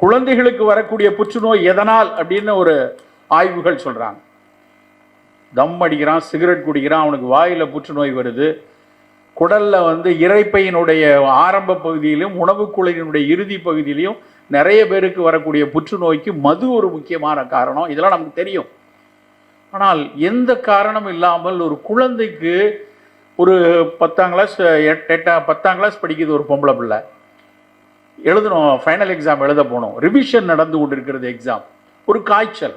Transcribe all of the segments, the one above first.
குழந்தைகளுக்கு வரக்கூடிய புற்றுநோய் எதனால் அப்படின்னு ஒரு ஆய்வுகள் சொல்கிறாங்க தம் அடிக்கிறான் சிகரெட் குடிக்கிறான் அவனுக்கு வாயில் புற்றுநோய் வருது. குடலில் வந்து இறைப்பையினுடைய ஆரம்ப பகுதியிலும் உணவு குழலினுடைய இறுதி பகுதியிலையும் நிறைய பேருக்கு வரக்கூடிய புற்றுநோய்க்கு மது ஒரு முக்கியமான காரணம். இதெல்லாம் நமக்கு தெரியும். ஆனால் எந்த காரணம் இல்லாமல் ஒரு குழந்தைக்கு ஒரு பத்தாம் கிளாஸ் எட்டாம் பத்தாம் கிளாஸ் படிக்குது ஒரு பொம்பளை பிள்ளை. எழுதணும் ஃபைனல் எக்ஸாம் எழுத போனோம். ரிவிஷன் நடந்து கொண்டிருக்கிறது எக்ஸாம் ஒரு காய்ச்சல்.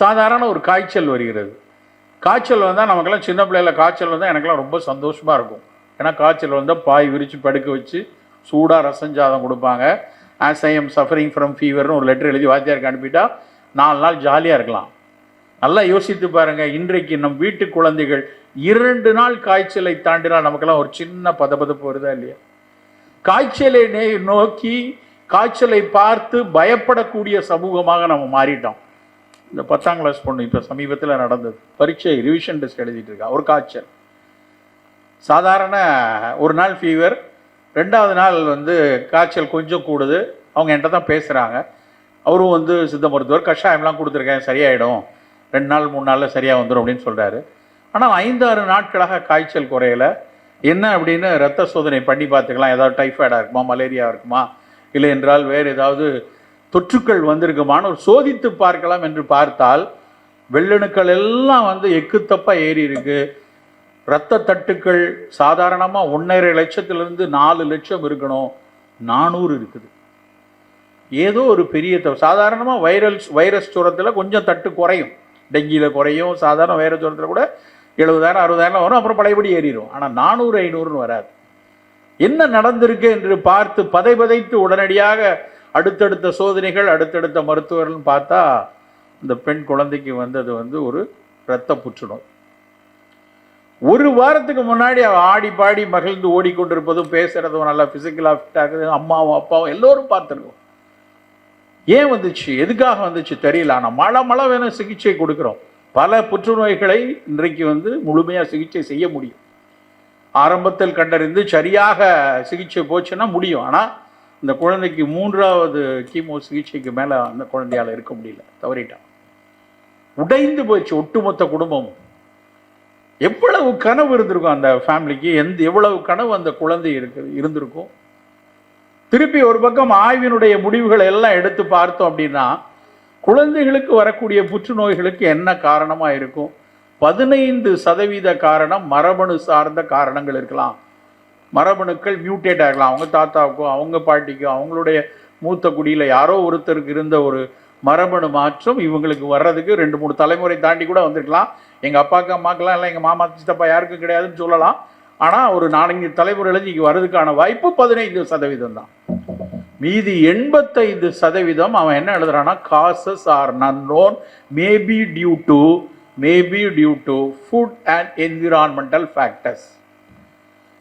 சாதாரண ஒரு காய்ச்சல் வருகிறது. காய்ச்சல் வந்தால் நமக்கெல்லாம் சின்ன பிள்ளையில காய்ச்சல் வந்தால் எனக்கெல்லாம் ரொம்ப சந்தோஷமாக இருக்கும். ஏன்னா காய்ச்சல் வந்தால் பாய் விரித்து படுக்க வச்சு சூடாக ரசஞ்சாதம் கொடுப்பாங்க. As I am suffering from ஃபீவர்னு ஒரு லெட்டர் எழுதி வாத்தியாருக்கு அனுப்பிட்டா நாலு நாள் ஜாலியாக இருக்கலாம். நல்லா யோசித்து பாருங்கள் இன்றைக்கு நம் வீட்டு குழந்தைகள் இரண்டு நாள் காய்ச்சலை தாண்டினால் நமக்கெல்லாம் ஒரு சின்ன பதபதப்பு வருதா இல்லையா? காய்ச்சலை நே- நோக்கி காய்ச்சலை பார்த்து பயப்படக்கூடிய சமூகமாக நம்ம மாறிட்டோம். இந்த பத்தாம் கிளாஸ் பொண்ணு இப்போ சமீபத்தில் நடந்தது. பரீட்சை ரிவிஷன் டெஸ்ட் எழுதிட்டு இருக்கா. ஒரு காய்ச்சல். சாதாரண ஒரு நாள் ஃபீவர் ரெண்டாவது நாள் வந்து காய்ச்சல் கொஞ்சம் கூடுது. அவங்க என்கிட்ட தான் பேசுகிறாங்க அவரும் வந்து சித்த மருத்துவர் கஷாயம்லாம் கொடுத்துருக்கேன் சரியாயிடும். ரெண்டு நாள் மூணு நாளில் சரியாக வந்துடும் அப்படின்னு சொல்கிறாரு ஆனால் ஐந்தாறு நாட்களாக காய்ச்சல் குறையலை. என்ன அப்படின்னு ரத்த சோதனை பண்ணி பார்த்துக்கலாம். ஏதாவது டைஃபாய்டாக இருக்குமா மலேரியா இருக்குமா இல்லை என்றால் வேறு ஏதாவது தொற்றுக்கள் வந்திருக்குமான்னு ஒரு சோதித்து பார்க்கலாம் என்று பார்த்தால் வெள்ளணுக்கள் எல்லாம் வந்து எக்குத்தப்பாக ஏறி இருக்கு. இரத்த தட்டுக்கள் சாதாரணமாக ஒன்றரை லட்சத்திலிருந்து நாலு லட்சம் இருக்கணும். நானூறு இருக்குது. ஏதோ ஒரு பெரிய சாதாரணமாக வைரல் வைரஸ் சுரத்தில் கொஞ்சம் தட்டு குறையும். டெங்கியில் குறையும். சாதாரண வைரஸ் சுரத்தில் கூட எழுபதாயிரம் அறுபதாயிரம் வரும் அப்புறம் பழையபடி ஏறிடும் ஆனால் நானூறு ஐநூறுன்னு வராது. என்ன நடந்திருக்கு என்று பார்த்து பதை பதைத்து உடனடியாக அடுத்தடுத்த சோதனைகள் அடுத்தடுத்த மருத்துவர்கள்னு பார்த்தா இந்த பெண் குழந்தைக்கு வந்தது வந்து ஒரு இரத்த புற்றுநோய். ஒரு வாரத்துக்கு முன்னாடி ஆடி பாடி மகிழ்ந்து ஓடிக்கொண்டிருப்பதும் பேசுறதும் நல்லா ஃபிசிக்கலாக ஃபிட் ஆகுது அம்மாவும் அப்பாவும் எல்லோரும் பார்த்துருக்கோம். ஏன் வந்துச்சு? எதுக்காக வந்துச்சு? தெரியல. ஆனால் மழை மழை வேணும் சிகிச்சை கொடுக்குறோம். பல புற்றுநோய்களை இன்றைக்கு வந்து முழுமையாக சிகிச்சை செய்ய முடியும். ஆரம்பத்தில் கண்டறிந்து சரியாக சிகிச்சை போச்சுன்னா முடியும். ஆனால் இந்த குழந்தைக்கு மூன்றாவது கீமோ சிகிச்சைக்கு மேலே அந்த குழந்தையால் இருக்க முடியல. தவறிட்டான். உடைந்து போச்சு ஒட்டுமொத்த குடும்பமும். எவ்வளவு கனவு இருந்திருக்கும் அந்த ஃபேமிலிக்கு? எந்த எவ்வளவு கனவு அந்த குழந்தை இருக்கு இருந்திருக்கும்? திருப்பி ஒரு பக்கம் ஆய்வினுடைய முடிவுகளை எல்லாம் எடுத்து பார்த்தோம் அப்படின்னா குழந்தைகளுக்கு வரக்கூடிய புற்றுநோய்களுக்கு என்ன காரணமாக இருக்கும்? பதினைந்து சதவீத காரணம் மரபணு சார்ந்த காரணங்கள் இருக்கலாம். மரபணுக்கள் மியூட்டேட் ஆகலாம். அவங்க தாத்தாவுக்கும் அவங்க பாட்டிக்கும் அவங்களுடைய மூத்த குடியில் யாரோ ஒருத்தருக்கு இருந்த ஒரு மரபணு மாற்றம் இவங்களுக்கு வர்றதுக்கு ரெண்டு மூணு தலைமுறை தாண்டி கூட வந்திருக்கலாம். எங்கள் அப்பாவுக்கு அம்மாக்கெல்லாம் இல்லை. எங்கள் மாமா சித்தப்பா யாருக்கும் கிடையாதுன்னு சொல்லலாம். ஆனால் ஒரு நாலஞ்சு தலைமுறையில் இங்கே வர்றதுக்கான வாய்ப்பு பதினைந்து சதவீதம் தான் மீதி எண்பத்தைந்து சதவீதம் அவன் என்ன எழுதுறான்னா causes are unknown maybe due to maybe due to food and environmental factors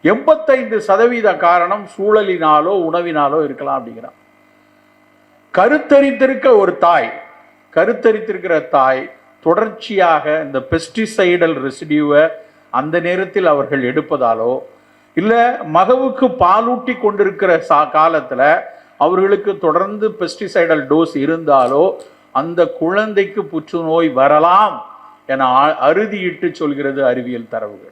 எண்பத்தைந்து சதவீத காரணம் சூழலினாலோ உணவினாலோ இருக்கலாம் அப்படிங்கிறான். கருத்தரித்திருக்க ஒரு தாய் கருத்தரித்திருக்கிற தாய் தொடர்ச்சியாக இந்த பெஸ்டிசைடல் ரெசிடியூவை அந்த நேரத்தில் அவர்கள் எடுப்பதாலோ இல்லை மகவுக்கு பாலூட்டி கொண்டிருக்கிற சா காலத்தில் அவர்களுக்கு தொடர்ந்து பெஸ்டிசைடல் டோஸ் இருந்தாலோ அந்த குழந்தைக்கு புற்றுநோய் வரலாம் என அ- அறுதியிட்டு சொல்கிறது அறிவியல் தரவுகள்.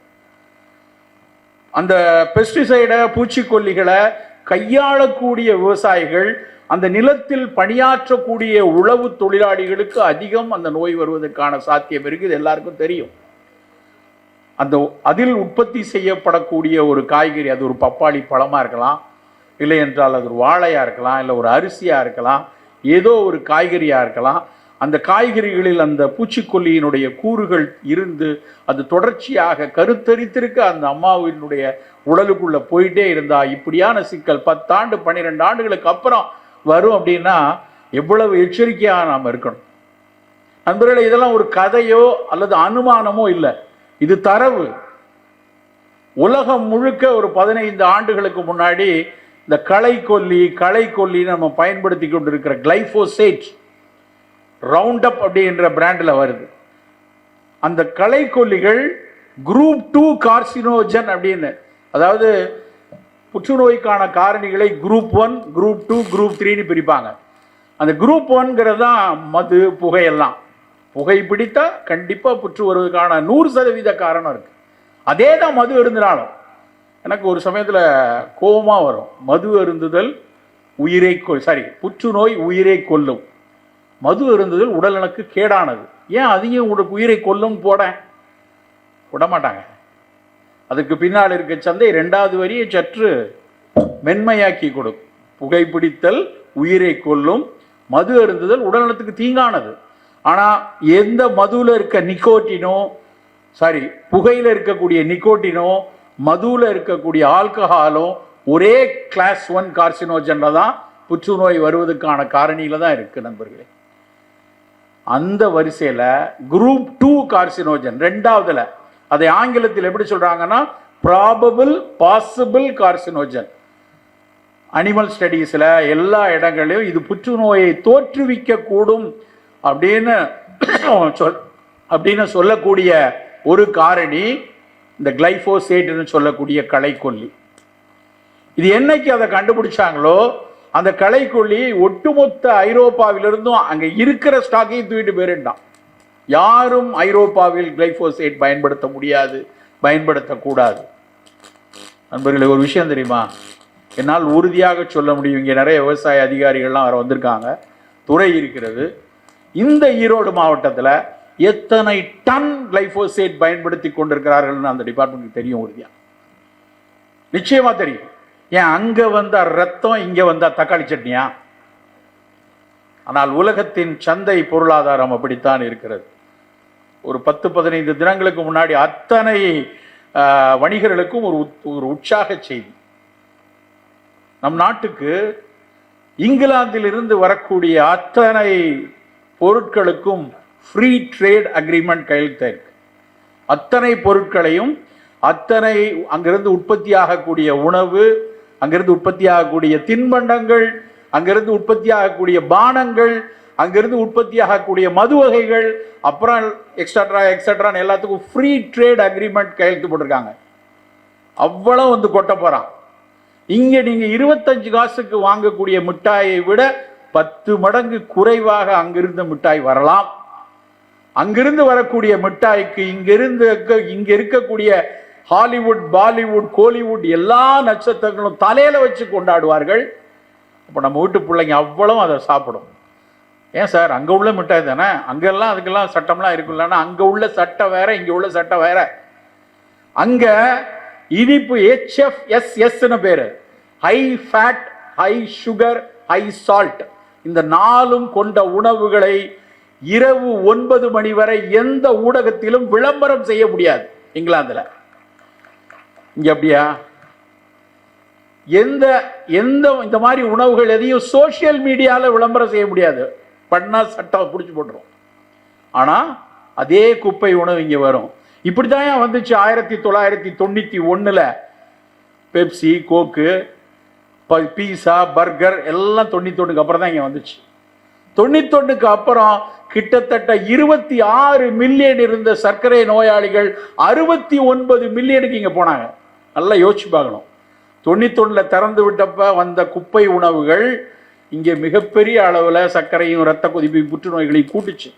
அந்த பெஸ்டிசைடை பூச்சிக்கொல்லிகளை கையாளக்கூடிய விவசாயிகள் அந்த நிலத்தில் பணியாற்றக்கூடிய உழவு தொழிலாளிகளுக்கு அதிகம் அந்த நோய் வருவதற்கான சாத்தியம் இருக்குது இது எல்லாருக்கும் தெரியும். அந்த அதில் உற்பத்தி செய்யப்படக்கூடிய ஒரு காய்கறி அது ஒரு பப்பாளி பழமாக இருக்கலாம் இல்லை என்றால் அது ஒரு வாழையாக இருக்கலாம் இல்லை ஒரு அரிசியாக இருக்கலாம் ஏதோ ஒரு காய்கறியாக இருக்கலாம். அந்த காய்கறிகளில் அந்த பூச்சிக்கொல்லியினுடைய கூறுகள் இருந்து அது தொடர்ச்சியாக கருத்தரித்திருக்க அந்த அம்மாவினுடைய உடலுக்குள்ளே போயிட்டே இருந்தா இப்படியான சிக்கல் பத்தாண்டு பன்னிரெண்டு ஆண்டுகளுக்கு அப்புறம் வரும் அப்படின்னா எவ்வளவு எச்சரிக்கையாக நாம் இருக்கணும். நண்பர்களே இதெல்லாம் ஒரு கதையோ அல்லது அனுமானமோ இல்லை. இது தரவு. உலகம் முழுக்க ஒரு பதினைந்து ஆண்டுகளுக்கு முன்னாடி இந்த களை கொல்லி களை கொல்லி நம்ம பயன்படுத்தி கொண்டிருக்கிற கிளைஃபோசேட் ரவுண்ட் அப் அப்படின்ற பிராண்டில் வருது. அந்த களைக்கொல்லிகள் குரூப் டூ கார்சினோஜன் அப்படின்னு. அதாவது புற்றுநோய்க்கான காரணிகளை group one group two group த்ரீன்னு பிரிப்பாங்க. அந்த குரூப் ஒன்கிறது தான் மது புகையெல்லாம் புகை பிடித்தா கண்டிப்பாக புற்று வருவதற்கான நூறு சதவீத காரணம் இருக்குது அதே தான் மது இருந்தாலும் எனக்கு ஒரு சமயத்தில் கோபமாக வரும். மது அருந்துதல் உயிரை கொ சாரி புற்றுநோய் உயிரை கொல்லும். மது அருந்துதல் உடல் எனக்கு கேடானது. ஏன் அதையும் உங்களுக்கு உயிரை கொல்லும் போட விட மாட்டாங்க அதுக்கு பின்னால் இருக்க சந்தை ரெண்டாவது வரியை சற்று மென்மையாக்கி கொடுக்கும் புகைப்பிடித்தல் உயிரை கொல்லும். மது அருந்துதல் உடல்நலத்துக்கு தீங்கானது. ஆனால் எந்த மதுவில் இருக்க நிக்கோட்டினோ சாரி புகையில் இருக்கக்கூடிய நிக்கோட்டினோ மதுவில் இருக்கக்கூடிய ஆல்கஹாலும் ஒரே கிளாஸ் ஒன் கார்சினோஜன்ல தான் புற்றுநோய் வருவதற்கான காரணியில் தான் இருக்குது நண்பர்களே. அந்த வரிசையில் குரூப் டூ கார்சினோஜன் ரெண்டாவதுல அதை ஆங்கிலத்தில் எப்படி சொல்கிறாங்கன்னா ப்ராபபிள் பாசிபிள் கார்சினோஜன் அனிமல் ஸ்டடீஸில் எல்லா இடங்களிலும் இது புற்றுநோயை தோற்றுவிக்கக்கூடும் அப்படின்னு சொல் அப்படின்னு சொல்லக்கூடிய ஒரு காரணி இந்த கிளைஃபோசேட்டுன்னு சொல்லக்கூடிய களைக்கொல்லி. இது என்னைக்கு அதை கண்டுபிடிச்சாங்களோ அந்த களைக்கொல்லி ஒட்டுமொத்த ஐரோப்பாவிலிருந்தும் அங்கே இருக்கிற ஸ்டாக்கையும் தூக்கிட்டு போயிருந்தான். யாரும் ஐரோப்பாவில் கிளைஃபோசேட் பயன்படுத்த முடியாது பயன்படுத்தக்கூடாது. நண்பர்களே ஒரு விஷயம் தெரியுமா? என்னால் உறுதியாக சொல்ல முடியும். இங்கே நிறைய விவசாய அதிகாரிகள்லாம் வர வந்திருக்காங்க. துறை இருக்கிறது. இந்த ஈரோடு மாவட்டத்தில் எத்தனை டன் கிளைஃபோசேட் பயன்படுத்தி கொண்டிருக்கிறார்கள்னு அந்த டிபார்ட்மெண்ட்டுக்கு தெரியும் உறுதியா? நிச்சயமா தெரியும். ஏன் அங்க வந்தா ரத்தம் இங்க வந்தா தக்காளி சட்னியா? ஆனால் உலகத்தின் சந்தை பொருளாதாரம் அப்படித்தான் இருக்கிறது. ஒரு பத்து பதினைந்து தினங்களுக்கு முன்னாடி அத்தனை வணிகர்களுக்கும் ஒரு உத்- ஒரு உற்சாக செய்தி. நம் நாட்டுக்கு இங்கிலாந்தில் இருந்து வரக்கூடிய அத்தனை பொருட்களுக்கும் ஃப்ரீ ட்ரேட் அக்ரிமெண்ட் கையெழுத்தாயிருக்கு. அத்தனை பொருட்களையும் அத்தனை அங்கிருந்து உற்பத்தியாகக்கூடிய உணவு அங்கிருந்து உற்பத்தியாகக்கூடிய தின்பண்டங்கள் அங்கிருந்து உற்பத்தியாகக்கூடிய பானங்கள் அங்கிருந்து உற்பத்தியாகக்கூடிய மது வகைகள் அப்புறம் எக்ஸட்ரா எக்ஸட்ரான்னு எல்லாத்துக்கும் ஃப்ரீ ட்ரேட் அக்ரிமெண்ட் கையெழுத்து போட்டிருக்காங்க. அவ்வளோ வந்து கொட்ட போகிறான் இங்கே நீங்கள் இருபத்தஞ்சு காசுக்கு வாங்கக்கூடிய மிட்டாயை விட பத்து மடங்கு குறைவாக அங்கிருந்த மிட்டாய் வரலாம். அங்கிருந்து வரக்கூடிய மிட்டாய்க்கு இங்கிருந்து இங்க இருக்கக்கூடிய ஹாலிவுட் பாலிவுட் கோலிவுட் எல்லா நட்சத்திரங்களும் தலையில வச்சு கொண்டாடுவார்கள். அப்போ நம்ம வீட்டு பிள்ளைங்க அவ்வளவும் அதை சாப்பிடும். ஏன் சார்? அங்க உள்ள மிட்டாய் தானே? அங்கெல்லாம் அதுக்கெல்லாம் சட்டம்லாம் இருக்குல்லன்னா அங்க உள்ள சட்டம் வேற இங்க உள்ள சட்டம் வேற. அங்க இனிப்பு ஹெச்எஃப் எஸ் எஸ்ன்னு பேரு. High fat high sugar high salt இந்த நாலும் கொண்ட உணவுகளை இரவு ஒன்பது மணி வரை எந்த ஊடகத்திலும் விளம்பரம் செய்ய முடியாது. இங்கிலாந்துல. இங்க அப்படியா? எந்த எந்த இந்த மாதிரி உணவுகள் எதையும் சோஷியல் மீடியால விளம்பரம் செய்ய முடியாது. பண்ணா சட்டம் பிடிச்சி போட்டுரும். ஆனா அதே குப்பை உணவு இங்கே வரும். இப்படிதான் தான் வந்துச்சு ஆயிரத்தி தொள்ளாயிரத்தி தொண்ணூத்தி ஒண்ணுல. பெப்சி கோக்கு ப- பீஸா பர்கர் எல்லாம் தொண்ணூத்தொன்னுக்கு அப்புறம் தான் இங்க வந்துச்சு. தொண்ணூத்தொன்னுக்கு அப்புறம் கிட்டத்தட்ட இருபத்தி ஆறு மில்லியன் இருந்த சர்க்கரை நோயாளிகள் அறுபத்தி ஒன்பது மில்லியனுக்கு இங்கே போனாங்க. நல்லா யோசிச்சு பார்க்கணும். தொண்ணூத்தொன்னில் திறந்து விட்டப்ப வந்த குப்பை உணவுகள் இங்கே மிகப்பெரிய அளவில் சர்க்கரையும் ரத்த கொதிப்பை புற்றுநோய்களையும் கூட்டுச்சு.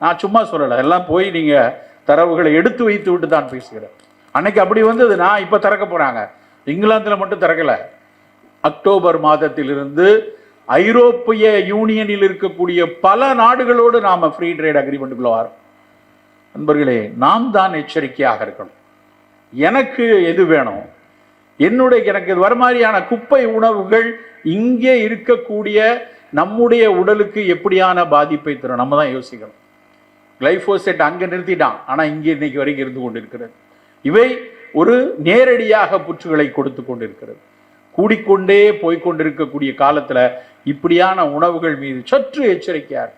நான் சும்மா சொல்லலை. எல்லாம் போய் நீங்கள் தரவுகளை எடுத்து வைத்து விட்டு தான் பேசுகிறேன். அன்னைக்கு அப்படி வந்தது. நான் இப்போ திறக்க போகிறாங்க இங்கிலாந்தில் மட்டும் திறக்கலை. அக்டோபர் மாதத்திலிருந்து ஐரோப்பிய யூனியனில் இருக்கக்கூடிய பல நாடுகளோடு நாம் ஃப்ரீ ட்ரேட் அக்ரிமெண்ட்டுக்குள்ள வரோம். நண்பர்களே நாம் தான் எச்சரிக்கையாக இருக்கணும். எனக்கு எது வேணும்? என்னுடைய எனக்கு இது வர மாதிரியான குப்பை உணவுகள் இங்கே இருக்கக்கூடிய நம்முடைய உடலுக்கு எப்படியான பாதிப்பை தரும்? நம்ம தான் யோசிக்கணும். கிளைஃபோசெட் அங்கே நிறுத்திட்டான். ஆனால் இங்கே இன்னைக்கு வரைக்கும் இருந்து கொண்டிருக்கிறது. இவை ஒரு நேரடியாக புற்றுகளை கொடுத்து கொண்டிருக்கிறது. கூடிக்கொண்டே போய்க்கொண்டிருக்கக்கூடிய காலத்தில் இப்படியான உணவுகள் மீது சற்று எச்சரிக்கையாக